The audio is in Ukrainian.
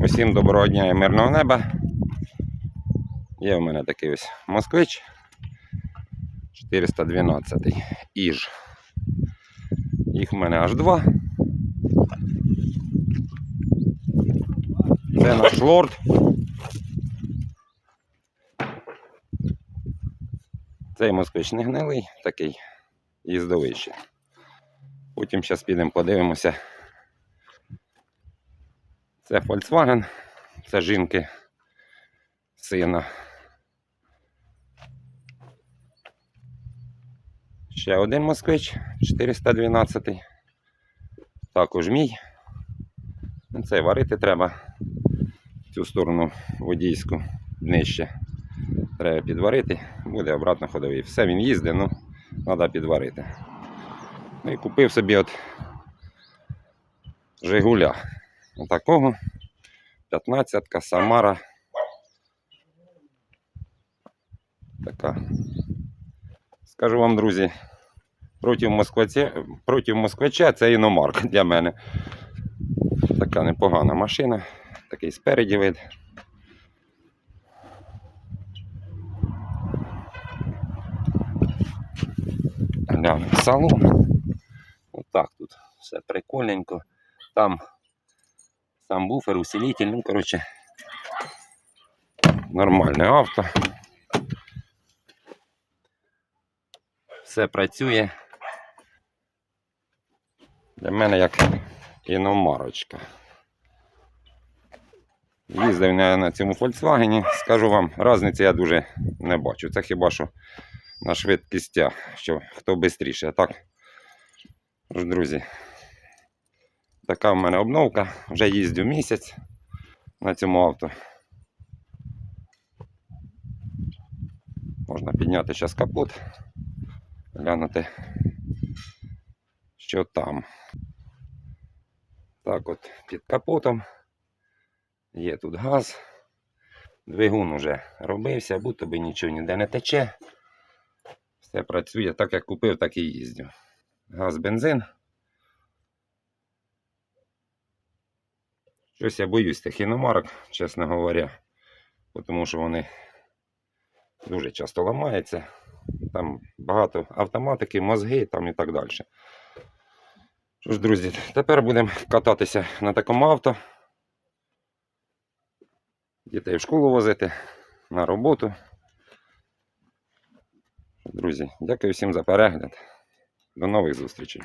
Усім доброго дня і мирного неба. Є в мене такий ось москвич 412 Іж. Їх в мене аж два. Це наш лорд. Цей москвич не гнилий, такий їздовий ще. Потім зараз підемо подивимося. Це Volkswagen, це жінки сина. Ще один москвич 412. Також мій. Ну, Цей варити треба. в Цю сторону водійську нижче. Треба підварити, буде обратно ходовий. Все він їздить, ну треба підварити. Ну і купив собі от Жигуля. Отакого. 15-ка Самара. Така. Скажу вам, друзі, проти москвача, проти москвача це іномарка для мене. Така непогана машина. Такий спереді вид. Глянемо салон. Отак тут все прикольненько. Там сам буфер, усилитель, ну, коротше, нормальне авто. Все працює. Для мене як іномарочка. Їздив я на цьому Volkswagen, скажу вам, різниці я дуже не бачу. Це хіба що на швидкістях, що хто швидше. Так, друзі, така в мене обновка. Вже їздю місяць на цьому авто. Можна підняти зараз капот, глянути, що там. Так от під капотом. Є тут газ. Двигун уже робився, будто би нічого ніде не тече. Все працює так, як купив, так і їздю. Газ, бензин. Щось я боюсь тих іномарок, чесно говоря, тому що вони дуже часто ламаються. Там багато автоматики, мозги там і так далі. Що ж, друзі, тепер будемо кататися на такому авто. Дітей в школу возити, на роботу. Друзі, дякую всім за перегляд. До нових зустрічей.